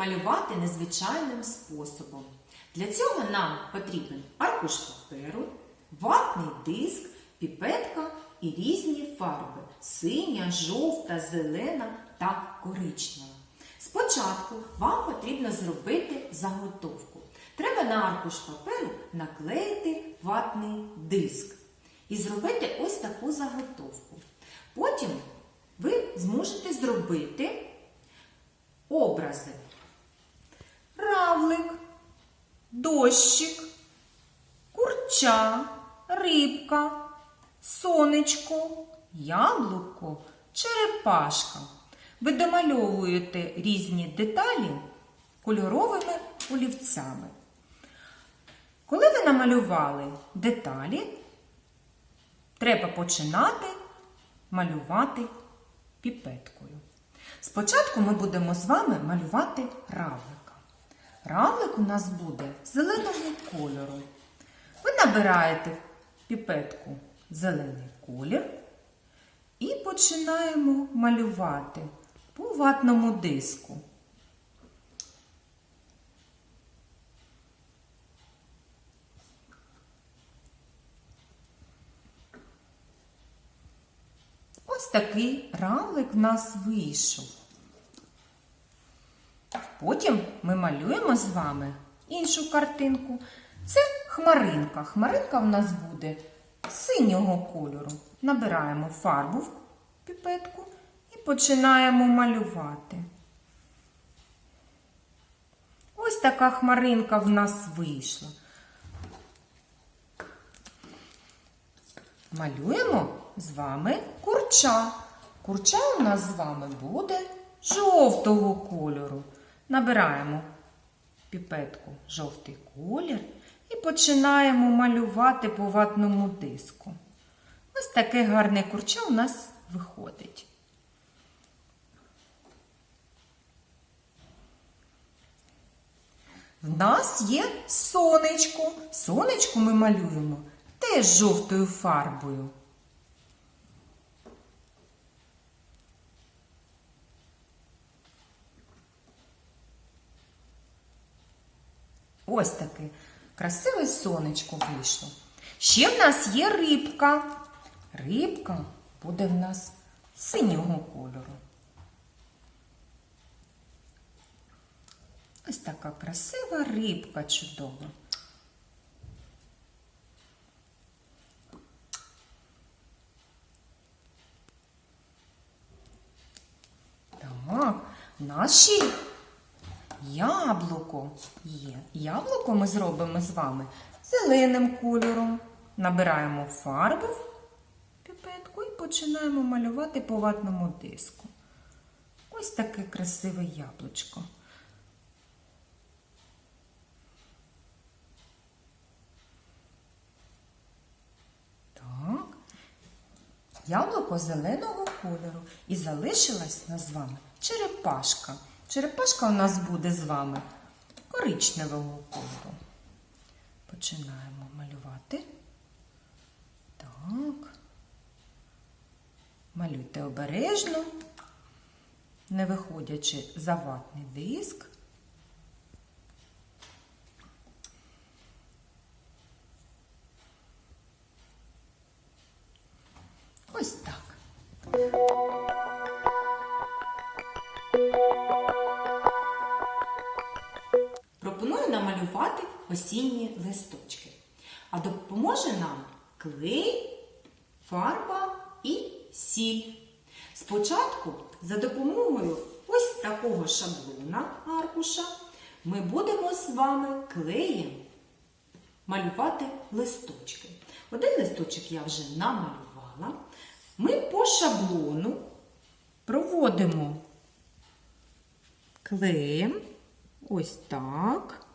намалювати незвичайним способом. Для цього нам потрібен аркуш паперу, ватний диск, піпетка і різні фарби синя, жовта, зелена та коричнева. Спочатку вам потрібно зробити заготовку. Треба на аркуш паперу наклеїти ватний диск і зробити ось таку заготовку. Потім ви зможете зробити образи. Равлик, дощик, курча, рибка, сонечко, яблуко, черепашка. Ви домальовуєте різні деталі кольоровими олівцями. Коли ви намалювали деталі, треба починати малювати піпеткою. Спочатку ми будемо з вами малювати равлика. Равлик у нас буде зеленого кольору. Ви набираєте в піпетку зелений колір і починаємо малювати по ватному диску. Ось такий равлик в нас вийшов. Потім ми малюємо з вами іншу картинку. Це хмаринка. Хмаринка в нас буде синього кольору. Набираємо фарбу в піпетку і починаємо малювати. Ось така хмаринка в нас вийшла. Малюємо з вами курча. Курча у нас з вами буде жовтого кольору. Набираємо піпетку жовтий колір і починаємо малювати по ватному диску. Ось таке гарне курча у нас виходить. В нас є сонечко. Сонечко ми малюємо теж жовтою фарбою. Ось таке красиве сонечко вийшло. Ще в нас є рибка. Рибка буде в нас синього кольору. Ось така красива рибка чудова. Так, ще яблуко є. Яблуко ми зробимо з вами зеленим кольором. Набираємо фарбу в піпетку і починаємо малювати по ватному диску. Ось таке красиве яблучко. Так. Яблуко зеленого кольору. І залишилась нас з вами черепашка. Черепашка у нас буде з вами коричневого кольору. Починаємо малювати. Так. Малюйте обережно, не виходячи за ватний диск. Осінні листочки. А допоможе нам клей, фарба і сіль. Спочатку за допомогою ось такого шаблона аркуша ми будемо з вами клеєм малювати листочки. Один листочок я вже намалювала. Ми по шаблону проводимо клеєм ось так.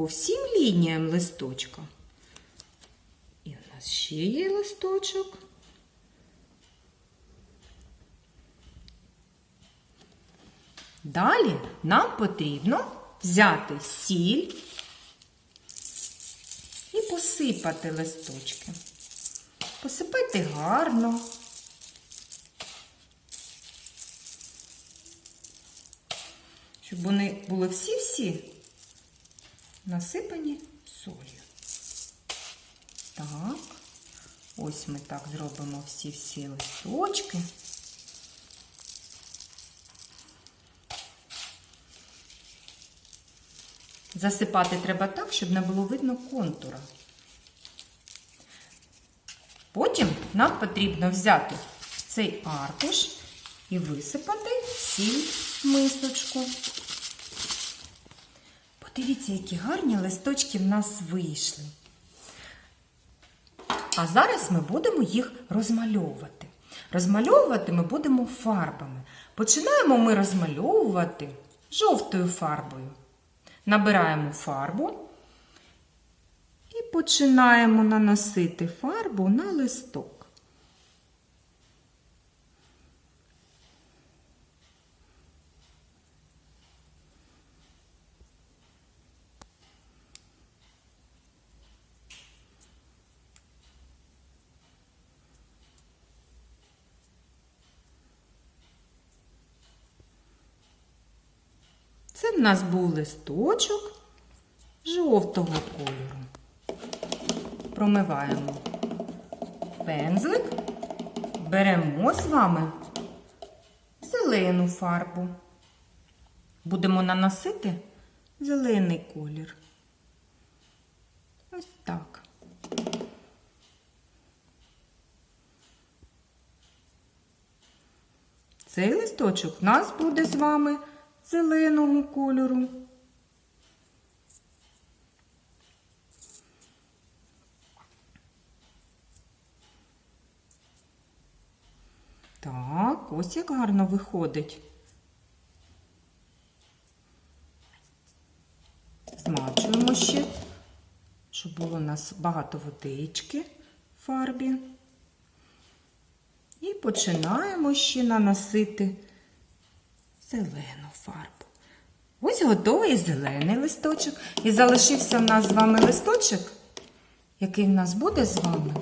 по всім лініям листочка. І в нас ще є листочок. Далі нам потрібно взяти сіль і посипати листочки. Посипати гарно. Щоб вони були всі-всі насипані солью. Так, ось ми так зробимо всі-всі листочки. Засипати треба так, щоб не було видно контура. Потім нам потрібно взяти цей аркуш і висипати сіль мисочку. Подивіться, які гарні листочки в нас вийшли. А зараз ми будемо їх розмальовувати. Розмальовувати ми будемо фарбами. Починаємо ми розмальовувати жовтою фарбою. Набираємо фарбу і починаємо наносити фарбу на листок. Це в нас був листочок жовтого кольору. Промиваємо пензлик, беремо з вами зелену фарбу. Будемо наносити зелений колір. Ось так. Цей листочок в нас буде з вами зеленого кольору. Так, ось як гарно виходить. Змачуємо ще, щоб було у нас багато водички в фарбі. І починаємо ще наносити зелену фарбу. Ось готовий зелений листочок. І залишився в нас з вами листочок, який в нас буде з вами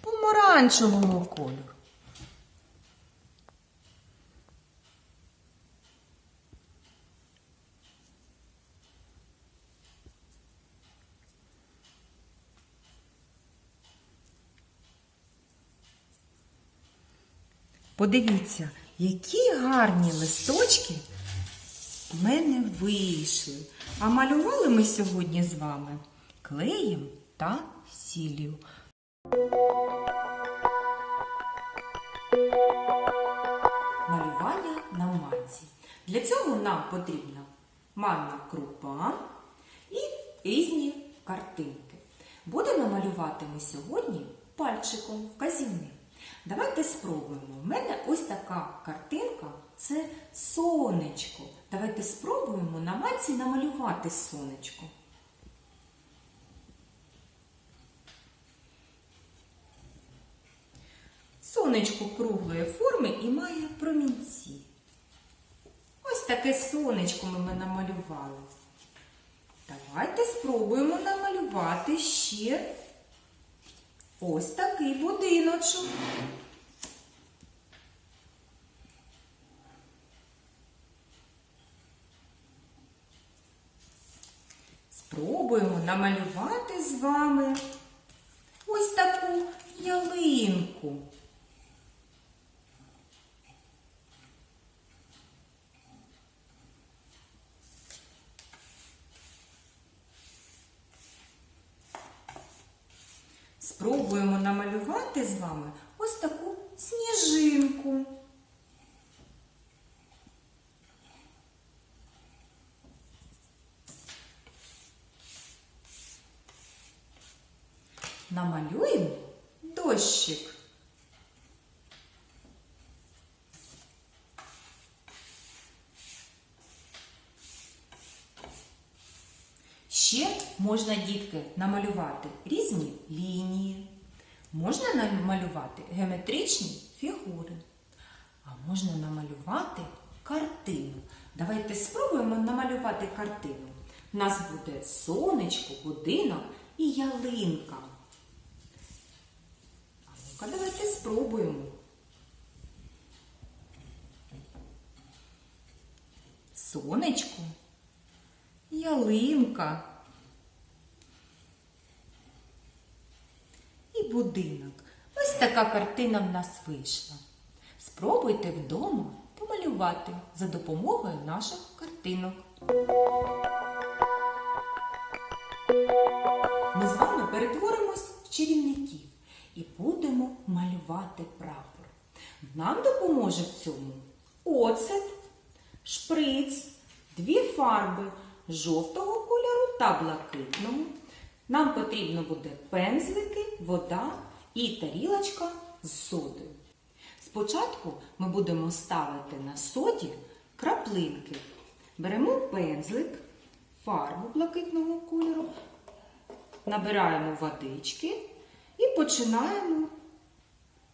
помаранчевого кольору. Подивіться, які гарні листочки в мене вийшли. А малювали ми сьогодні з вами клеєм та сіллю. Малювання на манці. Для цього нам потрібна манна крупа і різні картинки. Будемо малювати ми сьогодні пальчиком вказівним. Давайте спробуємо. У мене ось така картинка це сонечко. Давайте спробуємо на манці намалювати сонечко. Сонечко круглої форми і має промінці. Ось таке сонечко ми намалювали. Давайте спробуємо намалювати ще ось такий будиночок. Спробуємо намалювати з вами ось таку ялинку. сніжинку. Намалюємо дощик. Ще можна, дітки, намалювати різні лінії. Можна намалювати геометричні фігури. А можна намалювати картину. Давайте спробуємо намалювати картину. У нас буде сонечко, будинок і ялинка. А ну-ка, давайте спробуємо. сонечко, ялинка і будинок. Ось така картина в нас вийшла. Спробуйте вдома помалювати за допомогою наших картинок. Ми з вами перетворимось в чарівників і будемо малювати прапор. Нам допоможе в цьому оцет, шприц, дві фарби жовтого кольору та блакитного. Нам потрібно буде пензлики, вода і тарілочка з содою. Спочатку ми будемо ставити на соді краплинки. Беремо пензлик, фарбу блакитного кольору, набираємо водички і починаємо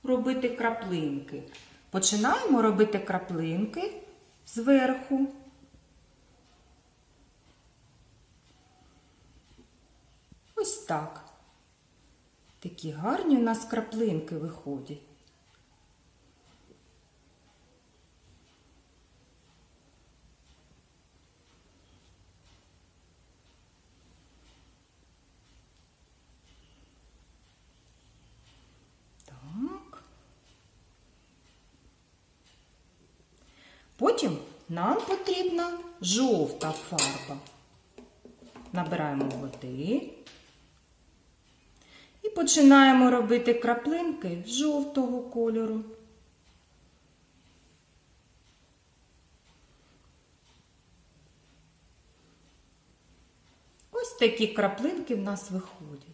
робити краплинки. Починаємо робити краплинки зверху. Ось так. Такі гарні у нас краплинки виходять. Так. Потім нам потрібна жовта фарба. Набираємо води починаємо робити краплинки жовтого кольору. Ось такі краплинки в нас виходять.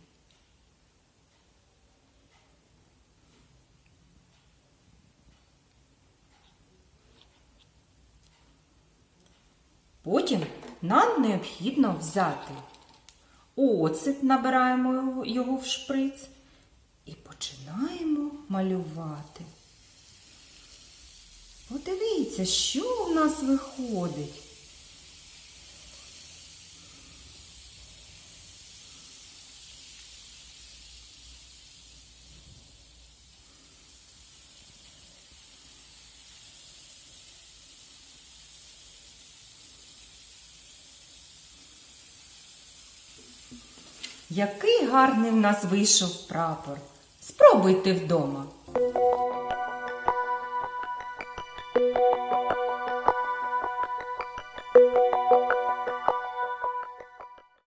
Потім нам необхідно взяти оцет, набираємо його, в шприц і починаємо малювати. Подивіться, що в нас виходить. Який гарний в нас вийшов прапор. Спробуйте вдома.